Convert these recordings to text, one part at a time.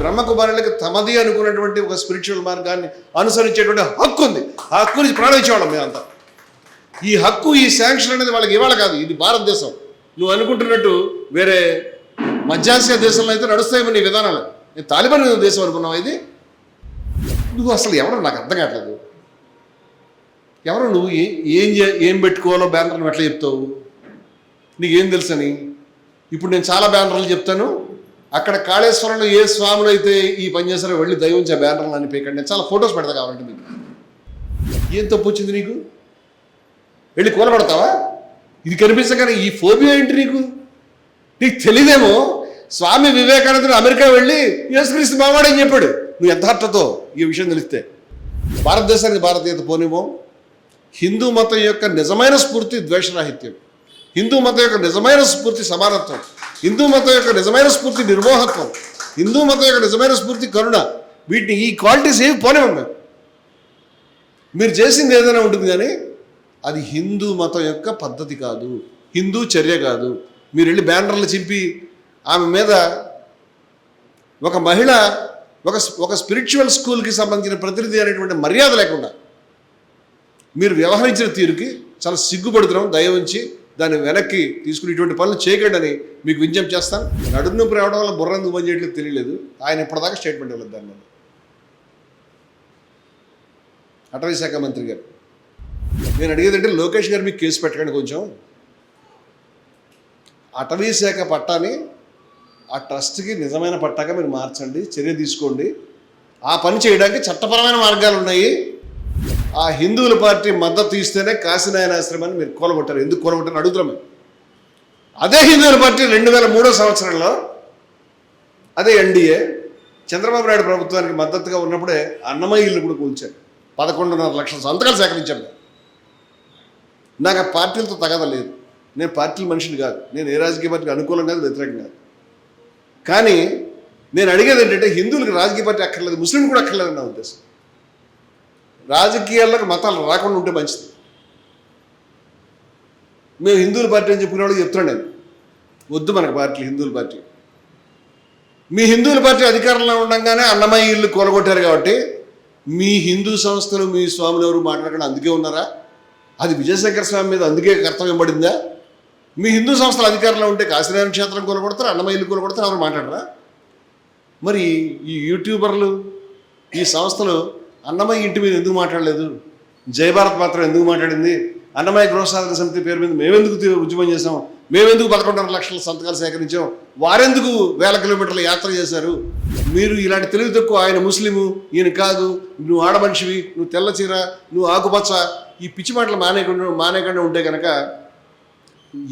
బ్రహ్మకుమారులకి తమది అనుకున్నటువంటి ఒక స్పిరిచువల్ మార్గాన్ని అనుసరించేటువంటి హక్కు ఉంది. ఆ హక్కుని ప్రాణం ఇచ్చేవాళ్ళం మేమంతా. ఈ హక్కు ఈ శాంక్షన్ అనేది వాళ్ళకి ఇవాళ కాదు ఇది భారతదేశం. నువ్వు అనుకుంటున్నట్టు వేరే మధ్యాసియా దేశంలో అయితే నడుస్తాయేమో నీ విధానాలు. నేను తాలిబాన్ దేశం అనుకున్నావు ఇది? నువ్వు అసలు ఎవరు నాకు అర్థం కావట్లేదు. ఎవరు నువ్వు ఏం ఏం పెట్టుకోవాలో బ్యానర్లు ఎట్లా చెప్తావు? నీకేం తెలుసని? ఇప్పుడు నేను చాలా బ్యానర్లు చెప్తాను. అక్కడ కాళేశ్వరంలో ఏ స్వాములు అయితే ఈ పని చేస్తారో వెళ్ళి దైవించే బ్యానర్లు అని పేకండి. చాలా ఫొటోస్ పెడతా కావాలంటే మీకు. ఏం తప్పు వచ్చింది నీకు? వెళ్ళి కూలబడతావా? ఇది కనిపించగానే ఈ ఫోబియా ఏంటి నీకు? నీకు తెలియదేమో స్వామి వివేకానందుడు అమెరికా వెళ్ళి యేసుక్రీస్తు మావాడని చెప్పాడు. నువ్వు యథార్థతో ఈ విషయం తెలిస్తే. భారతదేశానికి భారతీయత పోనివ్వం. హిందూ మతం యొక్క నిజమైన స్ఫూర్తి ద్వేషరాహిత్యం. హిందూ మతం యొక్క నిజమైన స్ఫూర్తి సమానత్వం. హిందూ మతం యొక్క నిజమైన స్ఫూర్తి నిర్మోహత్వం హిందూ మతం యొక్క నిజమైన స్ఫూర్తి కరుణ వీటిని ఈ క్వాలిటీస్ ఏవి పోనివ్వం ఉన్నాయి మీరు చేసింది ఏదైనా ఉంటుంది కానీ అది హిందూ మతం యొక్క పద్ధతి కాదు హిందూ చర్య కాదు. మీరు వెళ్ళి బ్యానర్లు చింపి ఆమె మీద ఒక మహిళ ఒక ఒక స్పిరిచువల్ స్కూల్కి సంబంధించిన ప్రతినిధి అనేటువంటి మర్యాద లేకుండా మీరు వ్యవహరించిన తీరుకి చాలా సిగ్గుపడుతున్నాం. దయ ఉంచి దాన్ని వెనక్కి తీసుకుని ఇటువంటి పనులు చేయకండి అని మీకు విజ్ఞప్తి చేస్తాను. నడుము నొప్పి రావడం వల్ల బుర్ర ఎందుకు పని చేయట్లేదు తెలియలేదు. ఆయన ఇప్పటిదాకా స్టేట్మెంట్ ఇవ్వలేదు దాని మీద. అటవీ శాఖ మంత్రి గారు నేను అడిగేదంటే లోకేష్ గారు మీకు కేసు పెట్టకండి కొంచెం. అటవీ శాఖ పట్టాని ఆ ట్రస్ట్కి నిజమైన పట్టాక మీరు మార్చండి చర్య తీసుకోండి. ఆ పని చేయడానికి చట్టపరమైన మార్గాలు ఉన్నాయి ఆ హిందువుల పార్టీ మద్దతు ఇస్తేనే కాశీనాయన ఆశ్రమాన్ని మీరు కూలగొట్టారు. ఎందుకు కూలగొట్టారని అడుగుతున్నాం అదే హిందువుల పార్టీ రెండు వేల మూడో సంవత్సరంలో అదే ఎన్డీఏ చంద్రబాబు నాయుడు ప్రభుత్వానికి మద్దతుగా ఉన్నప్పుడే అన్నమయ్య ఇల్లు కూడా కూల్చారు. పదకొండున్నర లక్షల సంతకాలు సేకరించాం నాకు ఆ పార్టీలతో తగద లేదు. నేను పార్టీల మనిషిని కాదు. నేను ఏ రాజకీయ పార్టీకి అనుకూలం కాదు వ్యతిరేకం కాదు. కానీ నేను అడిగేది ఏంటంటే హిందువులకు రాజకీయ పార్టీ అక్కర్లేదు ముస్లిం కూడా అక్కర్లేదు నా ఉద్దేశం. రాజకీయాలకు మతాలు రాకుండా ఉంటే మంచిది. మేము హిందువుల పార్టీ అని చెప్పుకునే వాళ్ళకి చెప్తున్నాను నేను. వద్దు మనకు పార్టీ హిందువుల పార్టీ. మీ హిందువుల పార్టీ అధికారంలో ఉండగానే అన్నమయ్య ఇల్లు కొలగొట్టారు కాబట్టి మీ హిందూ సంస్థలు మీ స్వాములు ఎవరు మాట్లాడకుండా అందుకే ఉన్నారా? అది విజయశంకర స్వామి మీద అందుకే కర్తవ్యం పడిందా? మీ హిందూ సంస్థలు అధికారంలో ఉంటే కాశీనారాయణ క్షేత్రం కూలగొడతారు? అన్నమయ్య ఇల్లు కూలగొడతారు? ఎవరు మాట్లాడరా? మరి ఈ యూట్యూబర్లు ఈ సంస్థలు అన్నమయ్య ఇంటి మీద ఎందుకు మాట్లాడలేదు? జయభారత్ మాత్రం ఎందుకు మాట్లాడింది? అన్నమయ్య గృహసాధన సమితి పేరు మీద మేమెందుకు ఉద్యమం చేసాం మేమెందుకు పదకొండున్నర లక్షల సంతకాలు సేకరించాం? వారెందుకు వేల కిలోమీటర్ల యాత్ర చేశారు? మీరు ఇలాంటి తెలివి తక్కువ ఆయన ముస్లిము ఈయన కాదు నువ్వు ఆడమనిషివి నువ్వు తెల్ల చీర నువ్వు ఆకుపచ్చ ఈ పిచ్చి మాటలు మానేయకుండా మానేయకుండా ఉంటే కనుక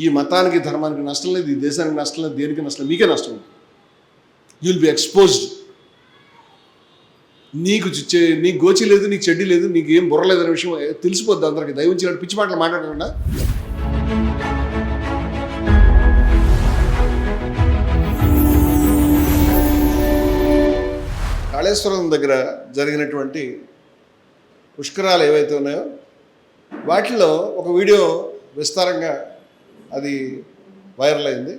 ఈ మతానికి ధర్మానికి నష్టం లేదు ఈ దేశానికి నష్టం లేదు దేనికి నష్టం మీకే నష్టం యుల్ విల్ బి ఎక్స్పోజ్డ్ నీకు చె- నీకు గోచి లేదు నీకు చెడ్డి లేదు నీకు ఏం బుర్ర విషయం తెలిసిపోద్ది అందరికి. దయవుంచి ఇలాంటి పిచ్చి మాటలు మాట్లాడకుండా. కాళేశ్వరం దగ్గర జరిగినటువంటి పుష్కరాలు ఏవైతే ఉన్నాయో వాటిలో ఒక వీడియో విస్తారంగా అది వైరల్ అయింది.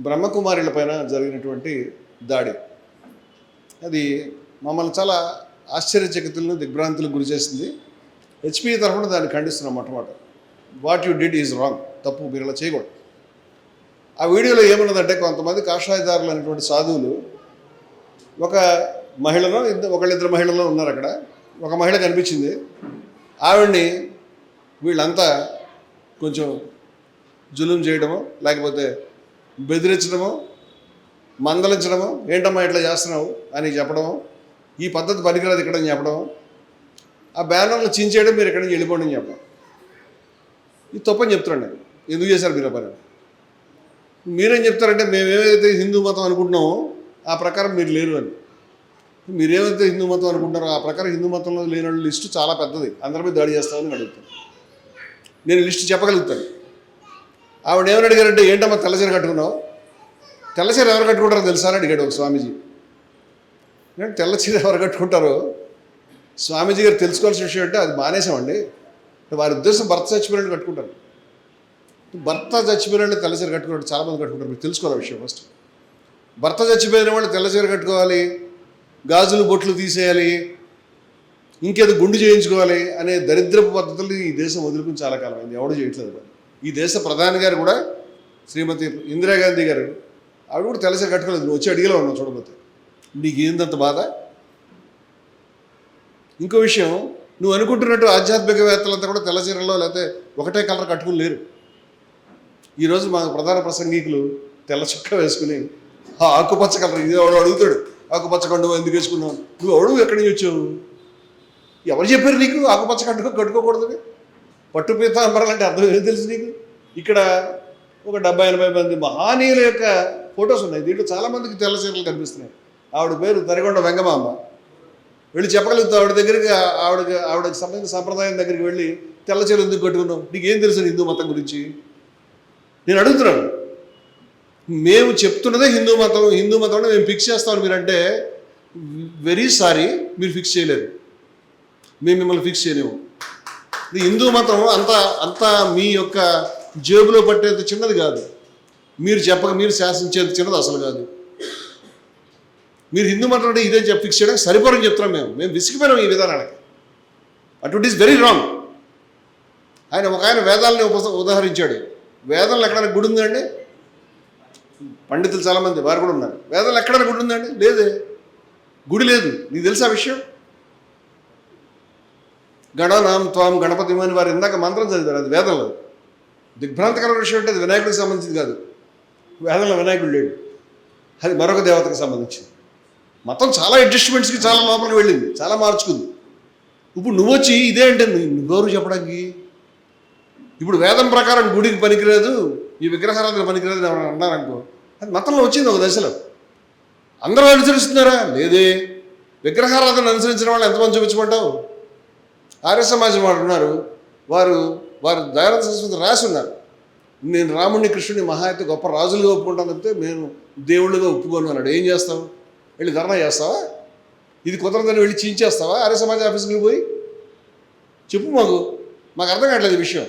బ్రహ్మకుమారిల పైన జరిగినటువంటి దాడి. అది మమ్మల్ని చాలా ఆశ్చర్యచకితులను దిగ్భ్రాంతులకు గురి చేసింది. హెచ్పి తరఫున దాన్ని ఖండిస్తున్నాం మొట్టమొదట what you did is wrong తప్పు మీరు ఇలా చేయకూడదు. ఆ వీడియోలో ఏమన్నదంటే కొంతమంది కాషాయదారులు అనేటువంటి సాధువులు ఒక మహిళలో ఇద్దరు ఒకళ్ళిద్దరు మహిళలు ఉన్నారు అక్కడ. ఒక మహిళ కనిపించింది. ఆవిడ్ని వీళ్ళంతా కొంచెం జులుం చేయడమో లేకపోతే బెదిరించడమో మందలించడమో ఏంటమ్మా ఇట్లా చేస్తున్నావు? అని చెప్పడము ఈ పద్ధతి పనికిరాదు ఇక్కడ అని చెప్పడం? ఆ బ్యానర్లు చించేయడం మీరు ఎక్కడికి వెళ్ళిపోండి అని చెప్పడం. ఇది తప్పని చెప్తున్నాను నేను. ఎందుకు చేశారు మీరు ఆ పని? మీరేం చెప్తారంటే మేము ఏమైతే హిందూ మతం అనుకుంటున్నామో ఆ ప్రకారం మీరు లేరు అని. మీరేమైతే హిందూ మతం అనుకుంటున్నారో ఆ ప్రకారం హిందూ మతంలో లేని వాళ్ళ లిస్టు చాలా పెద్దది. అందరి మీద దాడి చేస్తామని అడుగుతాను. నేను లిస్టు చెప్పగలుగుతాను. ఆవిడ ఏమని అడిగారంటే ఏంటమ్మా తెల్లచీర కట్టుకున్నావు? తెల్లచీర ఎవరు కట్టుకుంటారో తెలుసా? అని అడిగాడు ఒక స్వామీజీ. నేను తెల్లచీర ఎవరు కట్టుకుంటారు? స్వామీజీ గారు తెలుసుకోవాల్సిన విషయం అంటే అది మానేసామండి. వారి ఉద్దేశం భర్త చచ్చిపోయినట్టు కట్టుకుంటారు. భర్త చచ్చిపోయిన తెల్లచీర కట్టుకున్నట్టు చాలా మంది కట్టుకుంటారు. మీరు తెలుసుకోవాలి విషయం ఫస్ట్ భర్త చచ్చిపోయిన వాళ్ళు తెల్ల చీర కట్టుకోవాలి గాజులు బొట్లు తీసేయాలి ఇంకేదో గుండు చేయించుకోవాలి అనే దరిద్రపు పద్ధతులు ఈ దేశం వదులుకుని చాలా కాలం అయింది. ఎవడు చేయట్లేదు ఈ దేశ ప్రధాని గారు కూడా శ్రీమతి ఇందిరాగాంధీ గారు ఆవిడ కూడా తెలసరి కట్టుకోలేదు. నువ్వు వచ్చి అడిగేలా ఉన్నావు చూడబోతే. నీకు ఏందంత బాధ? ఇంకో విషయం నువ్వు అనుకుంటున్నట్టు ఆధ్యాత్మికవేత్తలంతా కూడా తెల్లచీరలో లేకపోతే ఒకటే కలర్ కట్టుకుని లేరు. ఈరోజు మా ప్రధాన ప్రసంగికులు తెల్ల చుక్క వేసుకుని ఆ ఆకుపచ్చ కలర్ ఇది ఎవడు అడుగుతాడు. ఆకుపచ్చ కండువ ఎందుకు వేసుకున్నావు? నువ్వు ఎవడు? ఎక్కడి నుంచి వచ్చావు? ఎవరు చెప్పారు నీకు ఆకుపచ్చ కట్టుకో కట్టుకోకూడదని? పట్టు పీతాంబరాలు అర్థం ఏం తెలుసు నీకు? ఇక్కడ ఒక డెబ్బై ఎనభై మంది మహానీయుల యొక్క ఫొటోస్ ఉన్నాయి. దీంట్లో చాలామందికి తెల్ల చీరలు కనిపిస్తున్నాయి. ఆవిడ పేరు తరిగొండ వెంగమాంబ వెళ్ళి చెప్పగలుగుతావు ఆవిడ దగ్గరికి ఆవిడకి ఆవిడకి సంబంధించిన సంప్రదాయం దగ్గరికి వెళ్ళి తెల్లచీర ఎందుకు కట్టుకున్నావు? నీకు ఏం తెలుసు హిందూ మతం గురించి? నేను అడుగుతున్నాను. మేము చెప్తున్నదే హిందూ మతం హిందూ మతం మేము ఫిక్స్ చేస్తాం మీరంటే వెరీ సారీ మీరు ఫిక్స్ చేయలేరు మేము మిమ్మల్ని ఫిక్స్ చేయలేము. ఇది హిందూ మతం అంత అంత మీ యొక్క జేబులో పట్టేది చిన్నది కాదు. మీరు చెప్పక మీరు శాసించేది చిన్నది అసలు కాదు. మీరు హిందూ మతం అంటే ఇదే చెప్పి ఫిక్స్ చేయడానికి సరిపోరని చెప్తున్నాం మేము. మేము విసిగిపోయినాం ఈ విధానానికి. అటు ఈస్ వెరీ రాంగ్ ఆయన ఒక ఆయన వేదాలని ఉప ఉదాహరించాడు. వేదంలో ఎక్కడైనా గుడి ఉందండి పండితులు చాలామంది వారు కూడా ఉన్నారు. వేదంలో ఎక్కడైనా గుడి ఉందండి? లేదే. గుడి లేదు. నీకు తెలుసా విషయం? గణనాం త్వాం గణపతి అని వారు ఇందాక మంత్రం చదివారు. అది వేదంలో. దిగ్భ్రాంతకరమైన విషయం అంటే అది వినాయకుడికి సంబంధించింది కాదు. వేదంలో వినాయకుడు లేడు. అది మరొక దేవతకు సంబంధించింది. మతం చాలా అడ్జస్ట్మెంట్స్కి చాలా లోపలికి వెళ్ళింది చాలా మార్చుకుంది. ఇప్పుడు నువ్వు వచ్చి ఇదే అంటే నువ్వు నువ్వెవరు చెప్పడానికి? ఇప్పుడు వేదం ప్రకారం గుడికి పనికిరాదు ఈ విగ్రహారాధన పనికిరాదు అని అన్నారనుకో అది మతంలో వచ్చింది ఒక దశలో. అందరూ అనుసరిస్తున్నారా? లేదే. విగ్రహారాధన అనుసరించిన వాళ్ళు ఎంతమంది చూపించమంటావు? ఆర్య సమాజం వారు ఉన్నారు. వారు వారు దయానంద సరస్వతి రాసి ఉన్నారు. నేను రాముడిని కృష్ణుని మహా అయితే గొప్ప రాజులుగా ఒప్పుకుంటాను తప్పితే నేను దేవుళ్ళుగా ఒప్పుకోను అన్నాడు. ఏం చేస్తావు? వెళ్ళి ధర్నా చేస్తావా? ఇది కుదరదని వెళ్ళి చీంచేస్తావా? అరే సమాజ ఆఫీస్కి పోయి? చెప్పు మాకు. మాకు అర్థం కావట్లేదు విషయం.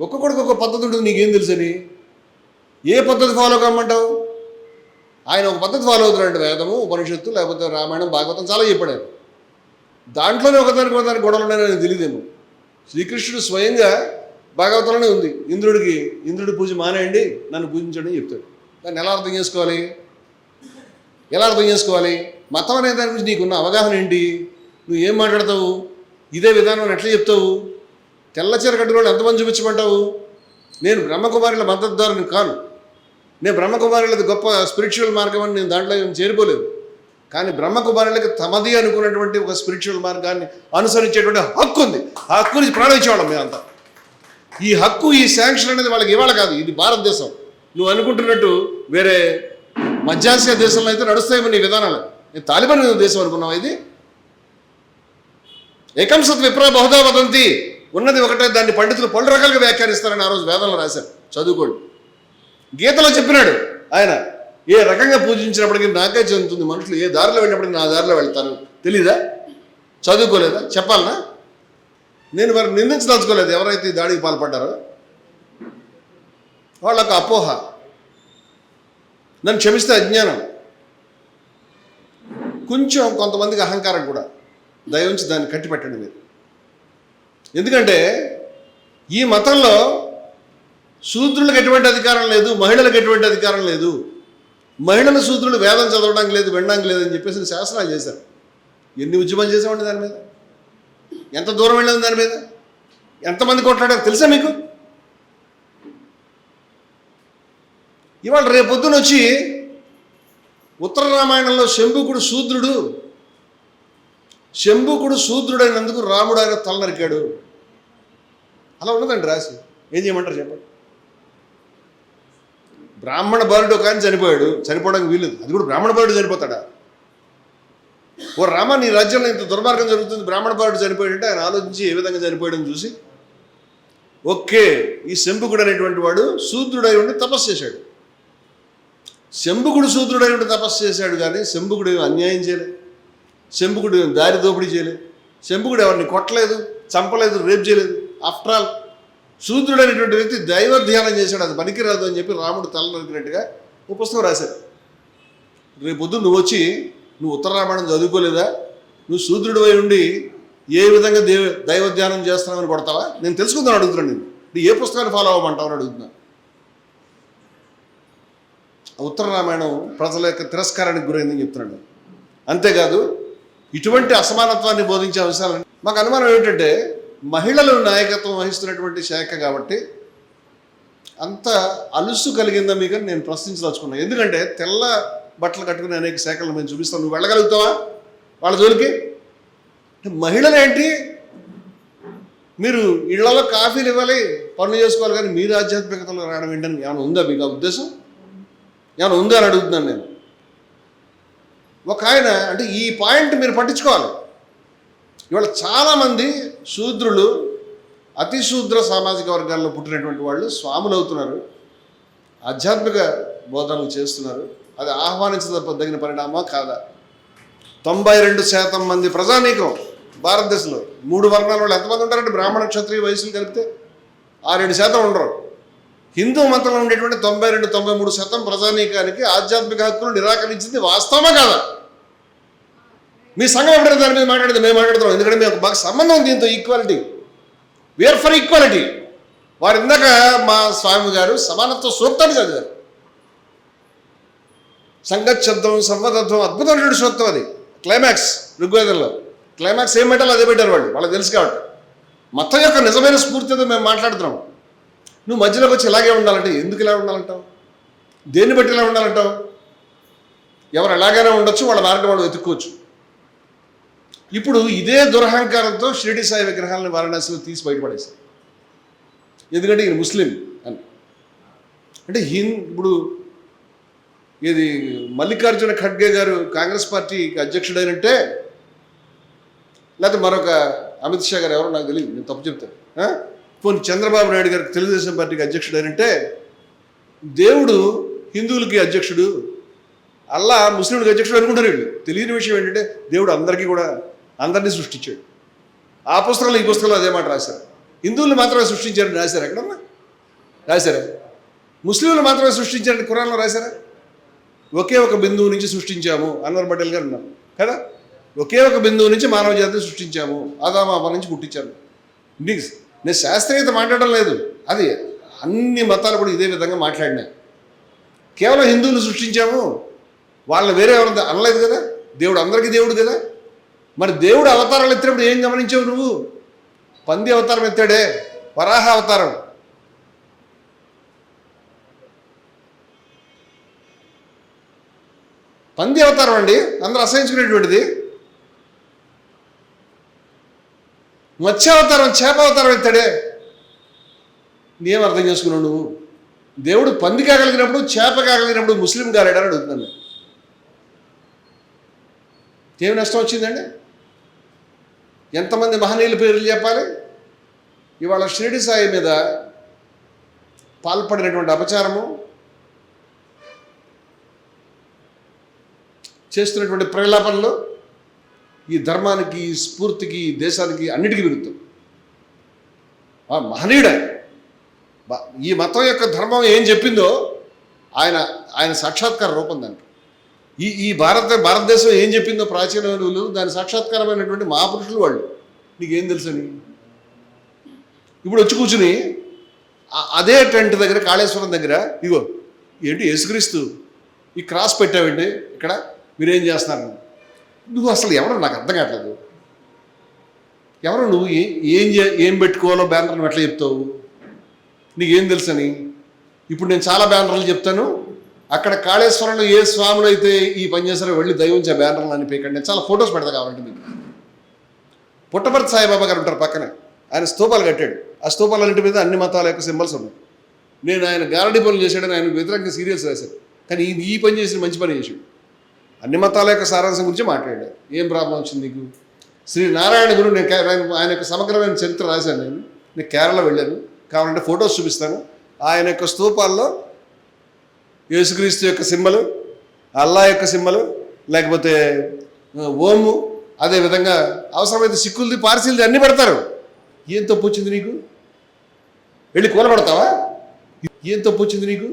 ఒక్కొక్కడికి ఒక్కొక్క పద్ధతి ఉంటుంది నీకేం తెలుసని ఏ పద్ధతి ఫాలో కమ్మంటావు? ఆయన ఒక పద్ధతి ఫాలో అవుతున్నాడు వేదము ఉపనిషత్తు లేకపోతే రామాయణం భాగవతం చాలా చెప్పాడు ఆయన. దాంట్లోనే ఒకదానికి ఒకదానికి గొడవలు ఉన్నాయని తెలియదేమో శ్రీకృష్ణుడు స్వయంగా భాగవతంలోనే ఉంది. ఇంద్రుడికి ఇంద్రుడి పూజ మానేయండి నన్ను పూజించండి అని చెప్తాడు. దాన్ని ఎలా అర్థం చేసుకోవాలి? ఎలా అర్థం చేసుకోవాలి? మతం అనే దాని గురించి నీకున్న అవగాహన ఏంటి? నువ్వు ఏం మాట్లాడతావు? ఇదే విధానం ఎట్లా చెప్తావు? తెల్లచీర వాళ్ళు ఎంతమంది చూపించమంటావు? నేను బ్రహ్మకుమారుల మద్దతుదారుని కాను. నేను బ్రహ్మకుమారులది గొప్ప స్పిరిచువల్ మార్గం అని నేను దాంట్లో ఏం చేరిపోలేదు కానీ బ్రహ్మకుమారులకి తమది అనుకున్నటువంటి ఒక స్పిరిచువల్ మార్గాన్ని అనుసరించేటువంటి హక్కు ఉంది. ఆ హక్కు నుంచి ప్రాణం ఇచ్చేవాళ్ళం మేమంతా. ఈ హక్కు ఈ శాంక్షన్ అనేది వాళ్ళకి ఇవాళ కాదు ఇది భారతదేశం. నువ్వు అనుకుంటున్నట్టు వేరే మధ్యాసియా దేశంలో అయితే నడుస్తాయేమో నీ విధానాలు. నేను తాలిబాన్ దేశం అనుకున్నావు ఇది? ఏకం సత్ విప్ర బహుదా వదంతి. ఉన్నది ఒకటే దాన్ని పండితులు పలు రకాలుగా వ్యాఖ్యానిస్తారని ఆ రోజు వేదంలో రాశారు. చదువుకోండి. గీతలో చెప్పినాడు ఆయన ఏ రకంగా పూజించినప్పటికీ నాకే చెందుతుంది మనుషులు ఏ దారిలో వెళ్ళినప్పటికీ నా దారిలో వెళ్తారు తెలీదా? చదువుకోలేదా? చెప్పాలనా? నేను వారిని నిందించదలుచుకోలేదు ఎవరైతే ఈ దాడికి పాల్పడ్డారో. వాళ్ళకు అపోహ. నన్ను క్షమిస్తే అజ్ఞానం. కొంచెం కొంతమందికి అహంకారం కూడా. దయవుంచి దాన్ని కట్టిపెట్టండి మీరు ఎందుకంటే ఈ మతంలో శూద్రులకు ఎటువంటి అధికారం లేదు మహిళలకు ఎటువంటి అధికారం లేదు. మహిళల శూద్రులు వేదం చదవడానికి లేదు వినడానికి లేదు అని చెప్పేసి శాసనాలు చేశారు. ఎన్ని ఉద్యమాలు చేసామండి దాని మీద? ఎంత దూరం వెళ్ళింది దాని మీద? ఎంతమంది కొట్లాడారు తెలుసా మీకు? ఇవాళ రేపొద్దున వచ్చి ఉత్తర రామాయణంలో శంభుకుడు శూద్రుడు శంభుకుడు శూద్రుడైనందుకు రాముడు ఆయన తల నరికాడు అలా ఉన్నదండి రాసి. ఏం చేయమంటారు చెప్పండి? బ్రాహ్మణ బాలుడు ఒక ఆయన చనిపోయాడు. చనిపోవడానికి వీలేదు అది కూడా బ్రాహ్మణ బాలుడు చనిపోతాడా? ఓ రామ నీ రాజ్యంలో ఇంత దుర్మార్గం జరుగుతుంది. బ్రాహ్మణ బాలుడు చనిపోయాడంటే ఆయన ఆలోచించి ఏ విధంగా చనిపోయాడని చూసి ఓకే ఈ శంభుకుడు అనేటువంటి వాడు శూద్రుడై ఉండి తపస్సు చేశాడు. శంభుకుడు శూద్రుడై తపస్సు చేశాడు కానీ శంభుకుడు ఏమి అన్యాయం చేయలేదు శంభుకుడు ఏమి దారి దోపిడీ చేయలేదు శంభుకుడు ఎవరిని కొట్టలేదు చంపలేదు రేపు చేయలేదు. ఆఫ్టర్ ఆల్ శూద్రుడైనటువంటి వ్యక్తి దైవ ధ్యానం చేశాడు. అది పనికిరాదు అని చెప్పి రాముడు తల నరికినట్టుగా ఒక పుస్తకం రాశారు రేపు నువ్వు వచ్చి నువ్వు ఉత్తర రామాయణం చదువుకోలేదా? నువ్వు శూద్రుడు అయి ఉండి ఏ విధంగా దేవ దైవ ధ్యానం చేస్తున్నావని కొడతావా? నేను తెలుసుకుందాను అడుగుతున్నాను నేను నువ్వు ఏ పుస్తకాన్ని ఫాలో అవ్వమంటావు అని అడుగుతున్నా ఉత్తర రామాయణం ప్రజల యొక్క తిరస్కారానికి గురైందని చెప్తున్నాడు. అంతేకాదు ఇటువంటి అసమానత్వాన్ని బోధించే అంశాలని మాకు అనుమానం ఏమిటంటే మహిళలు నాయకత్వం వహిస్తున్నటువంటి శాఖ కాబట్టి అంత అలుసు కలిగిందా మీకు అని నేను ప్రశ్నించదలుచుకున్నాను ఎందుకంటే తెల్ల బట్టలు కట్టుకునే అనేక శాఖలు మేము చూపిస్తాం. నువ్వు వెళ్ళగలుగుతావా వాళ్ళ జోలికి? మహిళలు ఏంటి? మీరు ఇళ్ళలో కాఫీలు ఇవ్వాలి పనులు చేసుకోవాలి కానీ మీరు ఆధ్యాత్మికతలో రావడం ఏంటని ఏమైనా ఉందా మీకు ఆ ఉద్దేశం? ఏమైనా ఉందా అని అడుగుతున్నాను నేను. ఒక ఆయన అంటే ఈ పాయింట్ మీరు పట్టించుకోవాలి. ఇవాళ చాలామంది శూద్రులు అతి శూద్ర సామాజిక వర్గాల్లో పుట్టినటువంటి వాళ్ళు స్వాములు అవుతున్నారు ఆధ్యాత్మిక బోధనలు చేస్తున్నారు. అది ఆహ్వానించదగిన పరిణామం కాదా? తొంభై రెండు శాతం మంది ప్రజానీకం భారతదేశంలో. మూడు వర్ణాల వాళ్ళు ఎంతమంది ఉంటారంటే బ్రాహ్మణ క్షత్రియ వయసులు కలిపితే ఆరేడు శాతం ఉండరు. హిందూ మతంలో ఉండేటువంటి తొంభై రెండు తొంభై మూడు శాతం ప్రజానీకానికి ఆధ్యాత్మిక హక్కులు నిరాకరించింది వాస్తవమా కాదా? మీ సంఘం ఎప్పుడైనా దాని మీద మాట్లాడితే మేము మాట్లాడుతున్నాం. ఎందుకంటే మేము మాకు సంబంధం ఉంది దీంతో ఈక్వాలిటీ వేర్ ఫర్ ఈక్వాలిటీ వారు ఇందాక మా స్వామి గారు సమానత్వ సూక్తాన్ని చదివారు. సంగచ్చబ్దం సంవదత్వం అద్భుతమైనటువంటి సూక్తం అది. క్లైమాక్స్ ఋగ్వేదంలో. క్లైమాక్స్ ఏం పెట్టాలో అదే పెట్టారు వాళ్ళు. వాళ్ళకి తెలుసు కాబట్టి. మతం యొక్క నిజమైన స్ఫూర్తితో మేము మాట్లాడుతున్నాం. నువ్వు మధ్యలోకి వచ్చి ఇలాగే ఉండాలంటే ఎందుకు ఇలా ఉండాలంటావు? దేన్ని బట్టి ఇలా ఉండాలంటావు? ఎవరు ఎలాగైనా ఉండొచ్చు వాళ్ళ మార్గం వాళ్ళు వెతుక్కోవచ్చు. ఇప్పుడు ఇదే దురహంకారంతో షిరిడి సాయి విగ్రహాలను వారణాసిలో తీసి బయటపడేశారు. ఎందుకంటే ఈయన ముస్లిం అని. అంటే హింద్ ఇప్పుడు ఇది మల్లికార్జున ఖడ్గే గారు కాంగ్రెస్ పార్టీకి అధ్యక్షుడైనంటే లేకపోతే మరొక అమిత్ షా గారు ఎవరో నాకు తెలియదు నేను తప్పు చెప్తాను. పోనీ చంద్రబాబు నాయుడు గారికి తెలుగుదేశం పార్టీకి అధ్యక్షుడైనంటే దేవుడు హిందువులకి అధ్యక్షుడు అల్లా ముస్లింలకు అధ్యక్షుడు అనుకుంటారు వీళ్ళు. తెలియని విషయం ఏంటంటే దేవుడు అందరికీ కూడా అందరినీ సృష్టించాడు. ఆ పుస్తకంలో ఈ పుస్తకంలో అదే మాట రాశారు. హిందువులు మాత్రమే సృష్టించారని రాశారు ఎక్కడన్నా? రాశారా? ముస్లింలు మాత్రమే సృష్టించారని కురాన్లో రాశారా? ఒకే ఒక బిందువు నుంచి సృష్టించాము అన్వర్ పటేల్ గారు ఉన్నారు. కదా? ఒకే ఒక బిందువు నుంచి మానవ జాతిని సృష్టించాము ఆదామాప నుంచి పుట్టించాము నీకు నేను శాస్త్రీయత మాట్లాడడం లేదు. అది అన్ని మతాలు కూడా ఇదే విధంగా మాట్లాడినాయి. కేవలం హిందువులు సృష్టించాము. వాళ్ళని వేరే ఎవరు అనలేదు కదా? దేవుడు అందరికీ దేవుడు కదా? మరి దేవుడు అవతారాలు ఎత్తినప్పుడు ఏం గమనించావు నువ్వు? పంది అవతారం ఎత్తాడే వరాహ అవతారం. పంది అవతారం అండి. అందరూ అసహించుకునేటువంటిది. మత్స్యావతారం చేప అవతారం ఎత్తాడే? నీకేం అర్థం చేసుకున్నావు నువ్వు? దేవుడు పంది కాగలిగినప్పుడు చేప కాగలిగినప్పుడు ముస్లిం కాలేడని అడుగుతున్నాను ఏమి నష్టం వచ్చిందండి? ఎంతమంది మహనీయుల పేర్లు చెప్పాలి? ఇవాళ షిరిడి సాయి మీద పాల్పడినటువంటి అపచారము చేస్తున్నటువంటి ప్రలాపనలు ఈ ధర్మానికి ఈ స్ఫూర్తికి ఈ దేశానికి అన్నిటికీ విరుద్ధం. ఆ మహనీయుడు ఈ మతం యొక్క ధర్మం ఏం చెప్పిందో ఆయన ఆయన సాక్షాత్కార రూపం దానికి. ఈ ఈ భారత భారతదేశం ఏం చెప్పిందో ప్రాచీన విలువలు దాని సాక్షాత్కారమైనటువంటి మహాపురుషులు వాళ్ళు. నీకేం తెలుసని? ఇప్పుడు వచ్చి కూర్చుని అదే టెంట్ దగ్గర కాళేశ్వరం దగ్గర ఇగో ఏంటి యేసుక్రీస్తు ఈ క్రాస్ పెట్టావండి ఇక్కడ మీరేం చేస్తున్నారు? నువ్వు అసలు ఎవరు? నాకు అర్థం కావట్లేదు. ఎవరు నువ్వు? ఏ- ఏం ఏం పెట్టుకోవాలో బ్యానర్లు ఎట్లా చెప్తావు? నీకేం తెలుసని? ఇప్పుడు నేను చాలా బ్యానర్లు చెప్తాను. అక్కడ కాళేశ్వరంలో ఏ స్వాములు అయితే ఈ పని చేస్తారో వెళ్ళి దైవం చే బ్యానర్లు అని పీకండి. నేను చాలా ఫొటోస్ పెడతా కావాలంటే మీకు. పుట్టపర్తి సాయిబాబా గారు ఉంటారు పక్కనే. ఆయన స్తూపాలు కట్టాడు. ఆ స్తూపాలన్నింటి మీద అన్ని మతాల యొక్క సింబల్స్ ఉన్నాయి. నేను ఆయన గారడీ పనులు చేశాడని ఆయన వ్యతిరేకంగా సీరియల్స్ రాశాను కానీ ఈ పని చేసిన మంచి పని చేశాడు. అన్ని మతాల యొక్క సారాంశం గురించి మాట్లాడాడు. ఏం ప్రాబ్లం వచ్చింది నీకు? శ్రీ నారాయణ గురు నేను ఆయన- యొక్క సమగ్రమైన చరిత్ర రాశాను నేను. నేను కేరళ వెళ్ళాను. కావాలంటే ఫొటోస్ చూపిస్తాను. ఆయన యొక్క స్తూపాల్లో యేసుక్రీస్తు యొక్క సింబలు అల్లా యొక్క సింబలు లేకపోతే ఓము అదేవిధంగా అవసరమైతే సిక్కులది పార్సీలది అన్నీ పెడతారు. ఏం తప్పు వచ్చింది నీకు? వెళ్ళి కూలబడతావా? ఏం తప్పు వచ్చింది నీకు?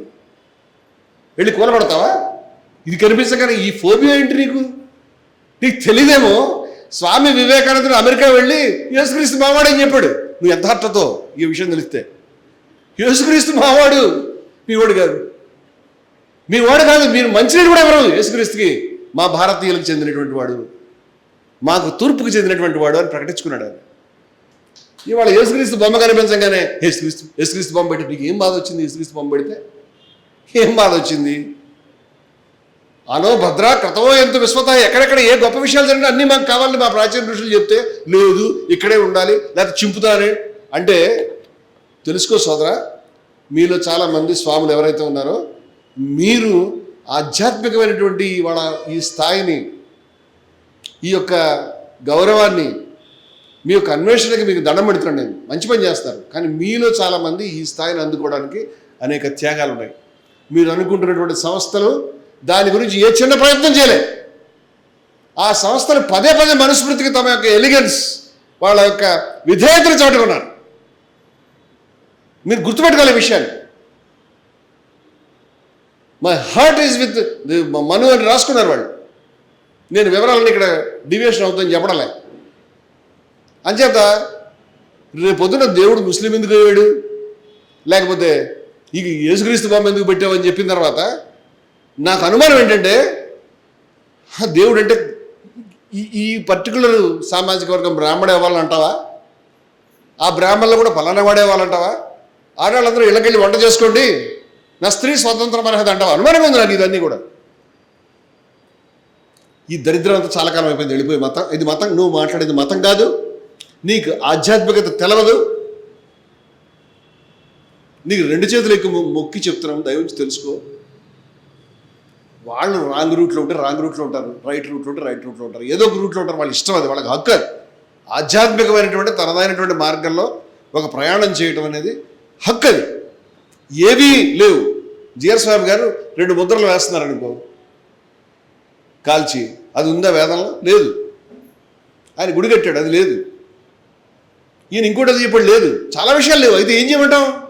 వెళ్ళి కూలబడతావా? ఇది కనిపించగానే ఈ ఫోబియా ఏంటి నీకు? నీకు తెలియదేమో స్వామి వివేకానందుడు అమెరికా వెళ్ళి యేసుక్రీస్తు మావాడని చెప్పాడు. నువ్వు ఎంత ఈ విషయం తెలిస్తే. యేసుక్రీస్తు మావాడు మీ వాడు కాదు. మీ వాడు కాదు మీరు మంచినీడు కూడా ఎవరు? యేసుక్రీస్తుకి మా భారతీయులకు చెందినటువంటి వాడు. మాకు తూర్పుకు చెందినటువంటి వాడు అని ప్రకటించుకున్నాడు ఆయన. ఇవాళ యేసుక్రీస్తు బొమ్మ కనిపించగానే యేసుక్రీస్తు యేసుక్రీస్తు బొమ్మ పెట్టి నీకు ఏం బాధ వచ్చింది? యేసుక్రీస్తు బొమ్మ పెడితే? ఏం బాధ వచ్చింది? అనో భద్ర క్రతమో ఎంత విశ్వత ఎక్కడెక్కడ ఏ గొప్ప విషయాలు జరిగినా అన్నీ మాకు కావాలని మా ప్రాచీన ఋషులు చెప్తే లేదు ఇక్కడే ఉండాలి లేకపోతే చింపుతారే అంటే తెలుసుకో సోదరా మీలో చాలామంది స్వాములు ఎవరైతే ఉన్నారో మీరు ఆధ్యాత్మికమైనటువంటి వాళ్ళ ఈ స్థాయిని ఈ యొక్క గౌరవాన్ని మీ యొక్క అన్వేషణకి మీకు దండం పెడుతున్నాను నేను. మంచి పని చేస్తారు. కానీ మీలో చాలామంది ఈ స్థాయిని అందుకోవడానికి అనేక త్యాగాలు ఉన్నాయి మీరు అనుకుంటున్నటువంటి సంస్థలు దాని గురించి ఏ చిన్న ప్రయత్నం చేయలే. ఆ సంస్థలు పదే పదే మనుస్మృతికి తమ యొక్క ఎలిగెన్స్ వాళ్ళ యొక్క విధేయతను చాటుకున్నారు. మీరు గుర్తుపెట్టుకోవాలి విషయాన్ని. My heart is with Manu అని రాసుకున్నారు వాళ్ళు. నేను వివరాలను ఇక్కడ డివియేషన్ అవుతుందని చెప్పడలే. అంచేత రేపు పొద్దున దేవుడు ముస్లిం ఎందుకు అయ్యాడు? లేకపోతే ఇక యేసుక్రీస్తు బొమ్మ ఎందుకు పెట్టావని చెప్పిన తర్వాత నాకు అనుమానం ఏంటంటే దేవుడు అంటే ఈ ఈ పర్టికులర్ సామాజిక వర్గం బ్రాహ్మడే ఇవ్వాలంటావా అంటావా ఆ బ్రాహ్మణులు కూడా పలానా వాడే వాళ్ళంటావా ఆడవాళ్ళందరూ ఇళ్ళకెళ్ళి వంట చేసుకోండి నా స్త్రీ స్వతంత్రం అనేది అంటావా? అనుమానం ఉంది నాకు ఇదన్నీ కూడా? ఈ దరిద్రం అంతా చాలా కాలం అయిపోయింది వెళ్ళిపోయి మతం. ఇది మతం నువ్వు మాట్లాడేది మతం కాదు. నీకు ఆధ్యాత్మికత తెలవదు. నీకు రెండు చేతులు ఎక్కువ మొక్కి చెప్తున్నాం దయవుంచి తెలుసుకో. వాళ్ళు రాంగ్ రూట్లో ఉంటే రాంగ్ రూట్లో ఉంటారు రైట్ రూట్లో ఉంటే రైట్ రూట్లో ఉంటారు. ఏదో ఒక రూట్లో ఉంటారు వాళ్ళ ఇష్టం అది వాళ్ళకి హక్కు అది. ఆధ్యాత్మికమైనటువంటి తనదైనటువంటి మార్గంలో ఒక ప్రయాణం చేయటం అనేది హక్కు అది. ఏవీ లేవు. జిఆర్ స్వామి గారు రెండు ముద్రలు వేస్తున్నారు అనుకో కాల్చి అది ఉందా వేదంలో? లేదు. ఆయన గుడి కట్టాడు అది లేదు. ఈయన ఇంకోటి అది చెప్పాడు లేదు. చాలా విషయాలు లేవు. అయితే ఏం చేయమంటాం?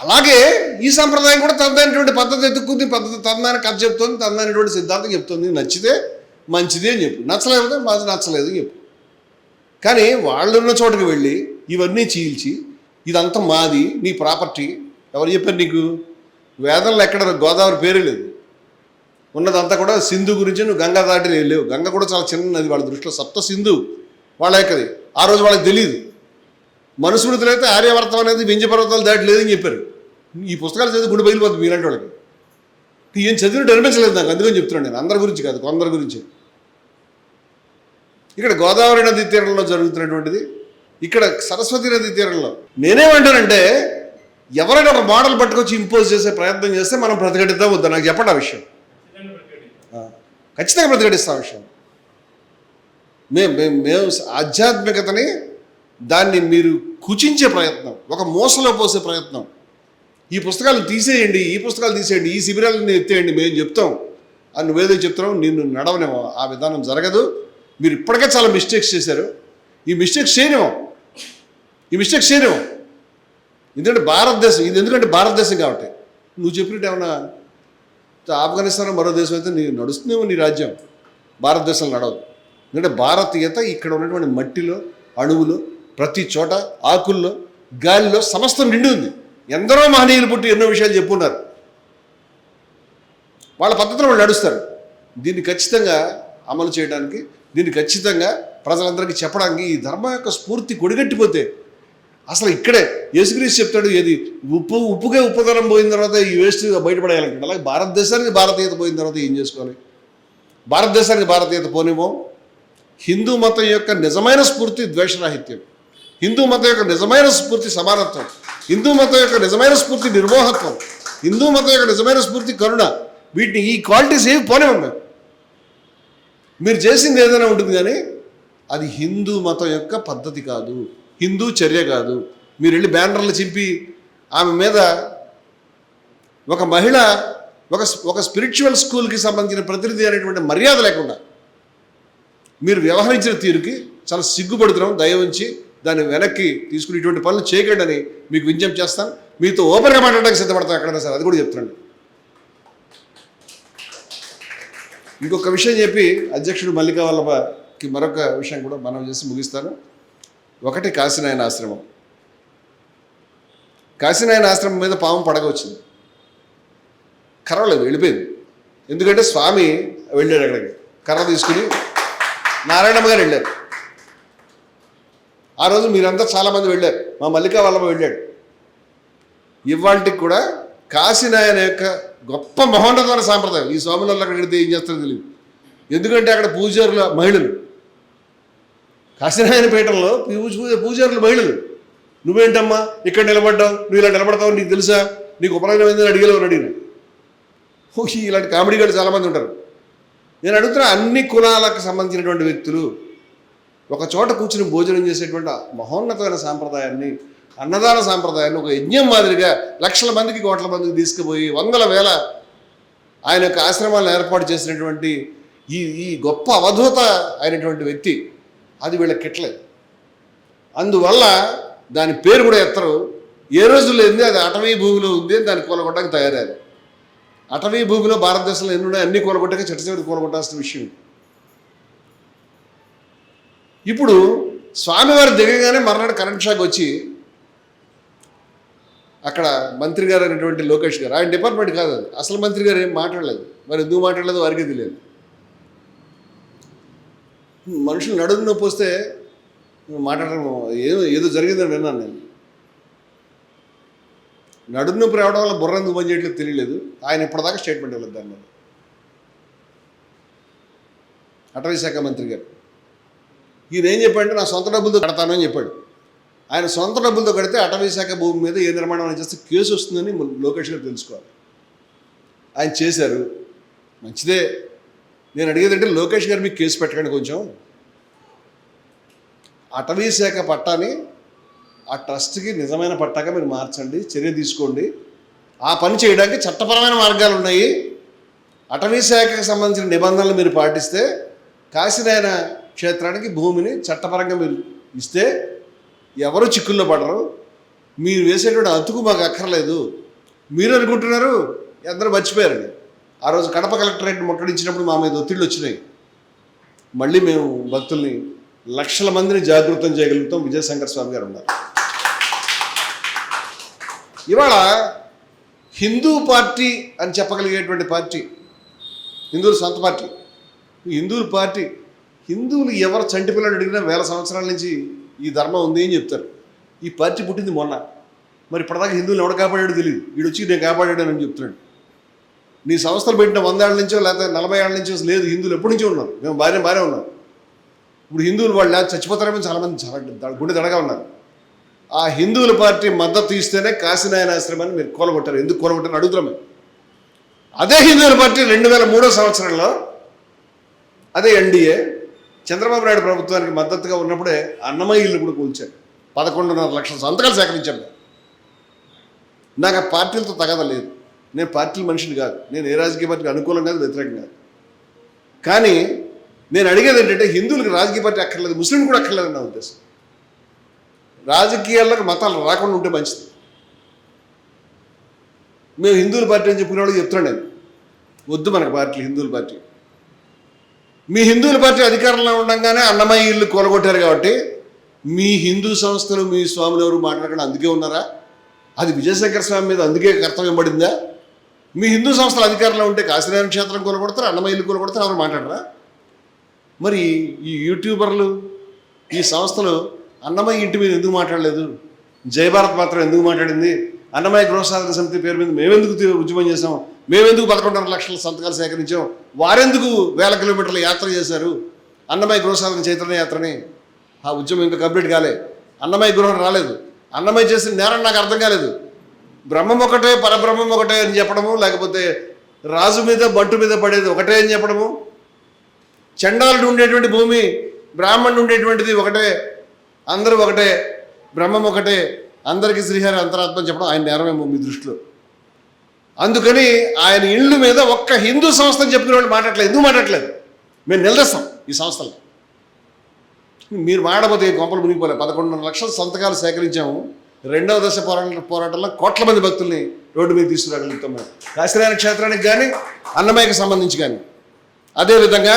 అలాగే ఈ సంప్రదాయం కూడా తనదైనటువంటి పద్ధతి ఎత్తుక్కుంది పద్ధతి తనదైన కథ చెప్తుంది తనదైనటువంటి సిద్ధాంతం చెప్తుంది. నచ్చితే మంచిది అని చెప్పు. నచ్చలేకపోతే మాది నచ్చలేదు అని చెప్పు. కానీ వాళ్ళున్న చోటుకి వెళ్ళి ఇవన్నీ చీల్చి ఇదంతా మాది నీ ప్రాపర్టీ. ఎవరు చెప్పారు నీకు? వేదంలో ఎక్కడ గోదావరి పేరు లేదు. ఉన్నదంతా కూడా సింధు గురించి నువ్వు గంగా దాటి లేవు గంగ కూడా చాలా చిన్న నది వాళ్ళ దృష్టిలో సప్త సింధు వాళ్ళ యొక్కది. ఆ రోజు వాళ్ళకి తెలియదు మనుస్మృతులు అయితే ఆర్యవర్తం అనేది వింజ పర్వతాలు దాటి లేదని చెప్పారు. ఈ పుస్తకాలు చదివి గుడి బయలుపోతుంది మీలాంటి వాళ్ళకి. ఏం చదివినట్టు అనిపించలేదు నాకు అందుకని చెప్తున్నాను నేను. అందరి గురించి కాదు కొందరి గురించి. ఇక్కడ గోదావరి నది తీరంలో జరుగుతున్నటువంటిది. ఇక్కడ సరస్వతి నది తీరంలో నేనేమంటానంటే ఎవరైనా ఒక మోడల్ పట్టుకొచ్చి ఇంపోజ్ చేసే ప్రయత్నం చేస్తే మనం ప్రతిఘటిద్దాం వద్దా? నాకు చెప్పండి ఆ విషయం. ఖచ్చితంగా ప్రతిఘటిస్తాం విషయం. మేము మేము మేము ఆధ్యాత్మికతని దాన్ని మీరు కుచించే ప్రయత్నం ఒక మూసలో పోసే ప్రయత్నం. ఈ పుస్తకాలు తీసేయండి ఈ పుస్తకాలు తీసేయండి ఈ శిబిరాలను ఎత్తేయండి మేము చెప్తాం. అని నువ్వేదో చెప్తున్నావు నిన్ను నడవనేమో ఆ విధానం జరగదు. మీరు ఇప్పటికే చాలా మిస్టేక్స్ చేశారు. ఈ మిస్టేక్స్ చేయనేమో ఈ మిస్టేక్స్ చేయనేమో ఎందుకంటే భారతదేశం ఇది ఎందుకంటే భారతదేశం కాబట్టి. నువ్వు చెప్పినట్టు ఏమన్నా ఆఫ్ఘనిస్తాన్ మరో దేశం అయితే నీ నడుస్తుందేమో నీ రాజ్యం. భారతదేశంలో నడవదు. ఎందుకంటే భారతీయత ఇక్కడ ఉన్నటువంటి మట్టిలో అణువులో ప్రతి చోట ఆకుల్లో గాలిలో సమస్తం నిండి ఉంది. ఎందరో మహనీయులు పుట్టి ఎన్నో విషయాలు చెప్పున్నారు. వాళ్ళ పద్ధతిలో వాళ్ళు నడుస్తారు. దీన్ని ఖచ్చితంగా అమలు చేయడానికి దీన్ని ఖచ్చితంగా ప్రజలందరికీ చెప్పడానికి ఈ ధర్మం యొక్క స్ఫూర్తి కొడిగట్టిపోతే అసలు ఇక్కడే యేసుగ్రీస్ చెప్తాడు ఏది? ఉప్పు ఉప్పుకే ఉప్పుదనం పోయిన తర్వాత ఈ వేస్ట్ బయటపడేయాలంటాడు అలాగే భారతదేశానికి భారతీయత పోయిన తర్వాత ఏం చేసుకోవాలి? భారతదేశానికి భారతీయత పోనేమో హిందూ మతం యొక్క నిజమైన స్ఫూర్తి ద్వేషరాహిత్యం. హిందూ మతం యొక్క నిజమైన స్ఫూర్తి సమానత్వం హిందూ మతం యొక్క నిజమైన స్ఫూర్తి నిర్మోహత్వం హిందూ మతం యొక్క నిజమైన స్ఫూర్తి కరుణ వీటిని ఈ క్వాలిటీస్ ఏవి పోనేమో మేము మీరు చేసింది ఏదైనా ఉంటుంది కానీ అది హిందూ మతం యొక్క పద్ధతి కాదు హిందూ చర్య కాదు. మీరు వెళ్ళి బ్యానర్లు చింపి ఆమె మీద ఒక మహిళ ఒక ఒక స్పిరిచువల్ స్కూల్కి సంబంధించిన ప్రతినిధి అనేటువంటి మర్యాద లేకుండా మీరు వ్యవహరించిన తీరుకి చాలా సిగ్గుపడుతున్నాం. దయ ఉంచి దాన్ని వెనక్కి తీసుకుని ఇటువంటి పనులు చేయకండి అని మీకు విజ్ఞప్తి చేస్తాను. మీతో ఓపెన్గా మాట్లాడడానికి సిద్ధపడతాను ఎక్కడైనా సరే. అది కూడా చెప్తున్నాను. ఇంకొక విషయం చెప్పి అధ్యక్షుడు మల్లికా వల్లభకి మరొక విషయం కూడా మనం చేసి ముగిస్తాను. ఒకటి కాశీనాయన ఆశ్రమం. కాశీనాయన ఆశ్రమం మీద పాము పడగ వచ్చింది కర్రలేదు వెళ్ళిపోయింది. ఎందుకంటే స్వామి వెళ్ళాడు అక్కడికి. కర్ర తీసుకుని నారాయణమ్మ గారు వెళ్ళారు. ఆ రోజు మీరంతా చాలామంది వెళ్ళారు. మా మల్లికా వల్లభ వెళ్ళాడు. ఇవాళకి కూడా కాశీనాయన యొక్క గొప్ప మహోన్నతమైన సాంప్రదాయం. ఈ స్వామిని అక్కడ వెళితే ఏం చేస్తారో తెలియదు. ఎందుకంటే అక్కడ పూజారుల మహిళలు. కాశీనాయన పూజ పూజారులు మహిళలు. నువ్వేంటమ్మా? ఇక్కడ నిలబడ్డావు. నువ్వు ఇలా నిలబడతావు నీకు తెలుసా? నీకు ఉపనయనం ఏందని అడిగేవారు అడిగిన ఇలాంటి కామెడీ గారు చాలామంది ఉంటారు. నేను అడుగుతున్న అన్ని కులాలకు సంబంధించినటువంటి వ్యక్తులు ఒక చోట కూర్చుని భోజనం చేసేటువంటి మహోన్నతమైన సాంప్రదాయాన్ని అన్నదాన సాంప్రదాయాన్ని ఒక యజ్ఞం మాదిరిగా లక్షల మందికి కోట్ల మందికి తీసుకుపోయి వందల వేల ఆయన యొక్క ఆశ్రమాలను ఏర్పాటు చేసినటువంటి ఈ ఈ గొప్ప అవధూత అయినటువంటి వ్యక్తి అది వీళ్ళకి కిట్టలేదు అందువల్ల దాని పేరు కూడా ఎత్తరు. ఏ రోజుల్లో ఏంది? అది అటవీ భూమిలో ఉంది అని దాన్ని కూలగొట్టడానికి తయారయ్యారు అటవీ భూమిలో భారతదేశంలో ఎన్నున్నాయి అన్ని కూలగొట్టక చెట్టు చివరి కూలగొట్టాల్సిన విషయం ఇప్పుడు స్వామివారి దిగగానే మర్నాడు కరెంట్ షాక్ వచ్చి అక్కడ మంత్రి గారు అనేటువంటి లోకేష్ గారు ఆయన డిపార్ట్మెంట్ కాదు అది. అసలు మంత్రి గారు ఏం మాట్లాడలేదు. మరి ఎందుకు మాట్లాడలేదు వారికి తెలియదు. మనుషులు నడుము నొప్పి వస్తే మాట్లాడడం ఏదో ఏదో జరిగిందని విన్నాను నేను. నడుము నొప్పి రావడం వల్ల బుర్ర ఎందుకు పనిచేయట్లేదు తెలియలేదు. ఆయన ఇప్పటిదాకా స్టేట్మెంట్ ఇవ్వలేదు దాని మీద. అటవీ శాఖ మంత్రి గారు. ఈయన ఏం చెప్పాడంటే నా సొంత డబ్బులతో కడతాను అని చెప్పాడు. ఆయన సొంత డబ్బులతో కడితే అటవీ శాఖ భూమి మీద ఏ నిర్మాణం అని చేస్తే కేసు వస్తుందని లోకేష్ గారు తెలుసుకోవాలి. ఆయన చేశారు. మంచిదే. నేను అడిగేది అంటే లోకేష్ గారు మీకు కేసు పెట్టకండి కొంచెం. అటవీ శాఖ పట్టాని ఆ ట్రస్ట్కి నిజమైన పట్టాక మీరు మార్చండి చర్య తీసుకోండి. ఆ పని చేయడానికి చట్టపరమైన మార్గాలు ఉన్నాయి. అటవీ శాఖకు సంబంధించిన నిబంధనలు మీరు పాటిస్తే కాశీనాయన క్షేత్రానికి భూమిని చట్టపరంగా మీరు ఇస్తే ఎవరు చిక్కుల్లో పడరు. మీరు వేసేటువంటి అతుకు మాకు అక్కర్లేదు. మీరు అనుకుంటున్నారు అందరూ మర్చిపోయారండి. ఆ రోజు కడప కలెక్టరేట్ ముట్టడించినప్పుడు మా మీద ఒత్తిళ్ళు వచ్చినాయి. మళ్ళీ మేము భక్తుల్ని లక్షల మందిని జాగృతం చేయగలుగుతాం. విజయశంకర్ స్వామి గారు ఉన్నారు. ఇవాళ హిందూ పార్టీ అని చెప్పగలిగేటువంటి పార్టీ హిందువుల సొంత పార్టీ హిందువుల పార్టీ హిందువులు ఎవరు చంటి పిల్లలు అడిగినా వేల సంవత్సరాల నుంచి ఈ ధర్మం ఉంది అని చెప్తారు. ఈ పార్టీ పుట్టింది మొన్న. మరి ఇప్పటిదాకా హిందువులు ఎవడ కాపాడాడు తెలియదు వీడు వచ్చి నేను కాపాడాడు అని చెప్తున్నాడు. నీ సంస్థలు పెట్టిన వందేళ్ళ నుంచో లేకపోతే నలభై ఏళ్ళ నుంచో లేదు. హిందువులు ఎప్పటి నుంచో ఉన్నారు. మేము భార్య భార్య ఉన్నాం. ఇప్పుడు హిందువులు వాళ్ళు చచ్చిపోతారేమో చచ్చిపోతారని చాలామంది చాలా గుండె దడగా ఉన్నారు. ఆ హిందువుల పార్టీ మద్దతు ఇస్తేనే కాశీనాయన ఆశ్రమాన్ని మీరు కూలగొట్టారు. ఎందుకు కూలగొట్టారు అడుగుతున్నాం అదే హిందువుల పార్టీ రెండు వేల మూడో సంవత్సరంలో అదే ఎన్డీఏ చంద్రబాబు నాయుడు ప్రభుత్వానికి మద్దతుగా ఉన్నప్పుడే అన్నమయ్య ఇల్లు కూడా కూల్చాడు పదకొండున్నర లక్షల సంతకాలు సేకరించాను నాకు ఆ పార్టీలతో తగద లేదు. నేను పార్టీ మనిషిని కాదు. నేను ఏ రాజకీయ పార్టీకి అనుకూలం కాదు వ్యతిరేకం కాదు. కానీ నేను అడిగేది ఏంటంటే హిందువులకు రాజకీయ పార్టీ అక్కర్లేదు ముస్లింలు కూడా అక్కర్లేదు నా ఉద్దేశం. రాజకీయాలకు మతాలు రాకుండా ఉంటే మంచిది. మేము హిందువుల పార్టీ అని చెప్పుకునే వాళ్ళకి చెప్తున్నాను నేను. వద్దు మనకు పార్టీ హిందువుల పార్టీ. మీ హిందువుల పార్టీ అధికారంలో ఉండగానే అన్నమయ్య ఇల్లు కోలగొట్టారు కాబట్టి మీ హిందూ సంస్థలు మీ స్వాములు ఎవరు మాట్లాడకుండా అందుకే ఉన్నారా? అది విజయశంకర స్వామి మీద అందుకే కర్తవ్యం పడిందా? మీ హిందూ సంస్థలు అధికారంలో ఉంటే కాశీనారాయణ క్షేత్రం కూలగొడతారు? అన్నమయ్య ఇల్లు కూలగొడతారు? ఎవరు మాట్లాడరా? మరి ఈ యూట్యూబర్లు ఈ సంస్థలు అన్నమయ్య ఇంటి మీద ఎందుకు మాట్లాడలేదు? జయభారత్ మాత్రం ఎందుకు మాట్లాడింది? అన్నమయ్య గృహసాధన సమితి పేరు మీద మేమెందుకు తీ- ఉద్యమం చేసాం మేమెందుకు పదకొండున్నర లక్షల సంతకాలు సేకరించాం? వారెందుకు వేల కిలోమీటర్ల యాత్ర చేశారు? అన్నమయ్య గృహసాధన చైతన్య యాత్రని? ఆ ఉద్యమం ఇంకా కంప్లీట్ కాలే. అన్నమయ్య గృహం రాలేదు. అన్నమయ్య చేసిన నేరం నాకు అర్థం కాలేదు. బ్రహ్మం ఒకటే పరబ్రహ్మం ఒకటే అని చెప్పడము లేకపోతే రాజు మీద బట్టు మీద పడేది ఒకటే అని చెప్పడము? చండాలుడు ఉండేటువంటి భూమి బ్రాహ్మణుడు ఉండేటువంటిది ఒకటే అందరూ ఒకటే బ్రహ్మం ఒకటే అందరికీ శ్రీహరి అంతరాత్మ చెప్పడం ఆయన నేరమేమో మీ దృష్టిలో. అందుకని ఆయన ఇళ్ళు మీద ఒక్క హిందూ సంస్థని చెప్పిన వాళ్ళు మాట్లాడలేదు. ఎందుకు మాట్లాడలేదు? మేము నిలదీస్తాం ఈ సంస్థలు. మీరు మాడబోతే గొప్పలు కొంపలు పదకొండు పదకొండున్నర లక్షల సంతకాలు సేకరించాము. రెండవ దశ పోరాట పోరాటంలో కోట్ల మంది భక్తుల్ని రోడ్డు మీద తీసుకురాగలుగుతాం మేము కాశీనారాయణ క్షేత్రానికి కానీ అన్నమయ్యకి సంబంధించి కానీ అదేవిధంగా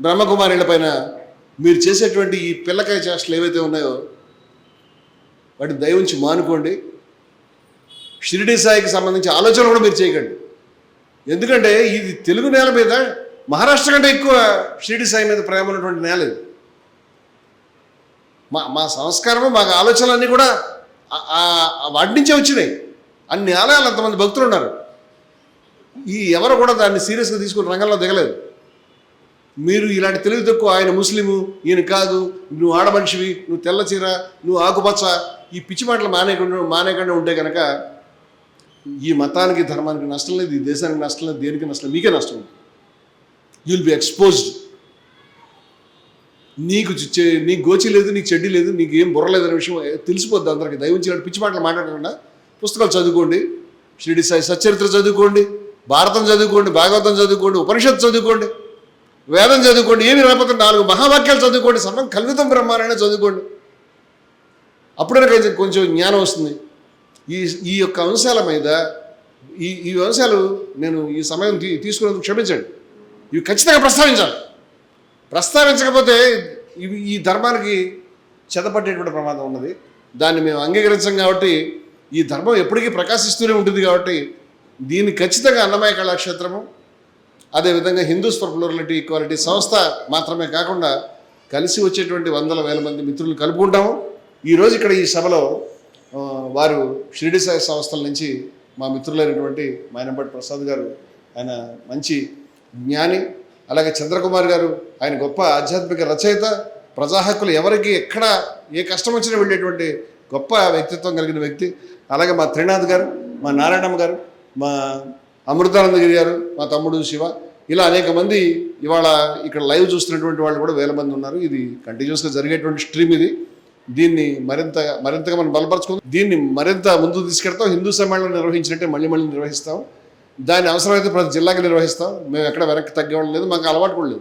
బ్రహ్మకుమారిల పైన మీరు చేసేటువంటి ఈ పిల్లకాయ చేష్టలు ఏవైతే ఉన్నాయో వాటిని దయ ఉంచి మానుకోండి. షిరిడి సాయికి సంబంధించి ఆలోచనలు కూడా మీరు చేయకండి. ఎందుకంటే ఇది తెలుగు నేల మీద మహారాష్ట్ర కంటే ఎక్కువ షిరిడి సాయి మీద ప్రేమ ఉన్నటువంటి నేల ఇది. మా మా సంస్కారము మాకు ఆలోచనలన్నీ కూడా వాటి నుంచే వచ్చినాయి. అన్ని ఆలయాలు అంతమంది భక్తులు ఉన్నారు. ఈ ఎవరు కూడా దాన్ని సీరియస్గా తీసుకుని రంగంలో దిగలేదు. మీరు ఇలాంటి తెలివి తక్కువ ఆయన ముస్లిము ఈయన కాదు నువ్వు ఆడమనిషివి నువ్వు తెల్లచీర నువ్వు ఆకుపచ్చ ఈ పిచ్చి మాటలు మానేయకుండా మానేయకుండా ఉంటే కనుక ఈ మతానికి ధర్మానికి నష్టం లేదు ఈ దేశానికి నష్టం లేదు దేనికి నష్టం మీకే నష్టం ఉంది యూ విల్ బి ఎక్స్పోజ్డ్ నీకు చె- నీకు గోచి లేదు నీకు చెడ్డి లేదు నీకు ఏం బుర్రలేదనే విషయం తెలిసిపోద్ది అందరికి. దయవించి పిచ్చి మాటలు మాట్లాడకుండా పుస్తకాలు చదువుకోండి షిరిడి సాయి సచ్చరిత్ర చదువుకోండి భారతం చదువుకోండి భాగవతం చదువుకోండి ఉపనిషత్తు చదువుకోండి వేదం చదువుకోండి ఏమి రాకపోతే నాలుగు మహావాక్యాలు చదువుకోండి సర్వం కల్వితం బ్రహ్మారాయణ చదువుకోండి. అప్పుడే కొంచెం జ్ఞానం వస్తుంది. ఈ ఈ యొక్క అంశాల మీద ఈ ఈ అంశాలు నేను ఈ సమయం తీ తీసుకున్నందుకు క్షమించండి. ఇవి ఖచ్చితంగా ప్రస్తావించాలి. ప్రస్తావించకపోతే ఇవి ఈ ధర్మానికి చెదపట్టేటువంటి ప్రమాదం ఉన్నది. దాన్ని మేము అంగీకరించాం కాబట్టి ఈ ధర్మం ఎప్పటికీ ప్రకాశిస్తూనే ఉంటుంది కాబట్టి దీన్ని ఖచ్చితంగా అన్నమయ కళాక్షేత్రము అదేవిధంగా హిందూస్ ఫర్ ప్లూరలిటీ ఈక్వాలిటీ సంస్థ మాత్రమే కాకుండా కలిసి వచ్చేటువంటి వందల వేల మంది మిత్రులు కలుపుకుంటాము. ఈరోజు ఇక్కడ ఈ సభలో వారు షిరిడి సాయి సంస్థల నుంచి మా మిత్రులైనటువంటి మైనంపట్ ప్రసాద్ గారు ఆయన మంచి జ్ఞాని అలాగే చంద్రకుమార్ గారు ఆయన గొప్ప ఆధ్యాత్మిక రచయిత ప్రజాహక్కులు ఎవరికి ఎక్కడ ఏ కష్టం వచ్చినా వెళ్ళేటువంటి గొప్ప వ్యక్తిత్వం కలిగిన వ్యక్తి అలాగే మా త్రినాథ్ గారు మా నారాయణమ్మ గారు మా అమృతానందగిరి గారు మా తమ్ముడు శివ ఇలా అనేక మంది ఇవాళ ఇక్కడ లైవ్ చూస్తున్నటువంటి వాళ్ళు కూడా వేల మంది ఉన్నారు. ఇది కంటిన్యూస్గా జరిగేటువంటి స్ట్రీమ్ ఇది. దీన్ని మరింత మరింతగా మనం బలపరచుకుందాం. దీన్ని మరింత ముందుకు తీసుకెడతాం హిందూ సమ్మేళనం నిర్వహించినట్టే మళ్ళీ మళ్ళీ నిర్వహిస్తాం. దాని అవసరమైతే ప్రతి జిల్లాకి నిర్వహిస్తాం. మేము ఎక్కడ వెనక్కి తగ్గేవాళ్ళం లేదు. మాకు అలవాటు కూడా లేదు.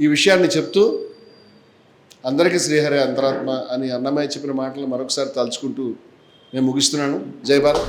ఈ విషయాన్ని చెప్తూ అందరికీ శ్రీహరి అంతరాత్మ అని అన్నమయ్య చెప్పిన మాటలు మరొకసారి తలుచుకుంటూ నేను ముగిస్తున్నాను. జై భారత్.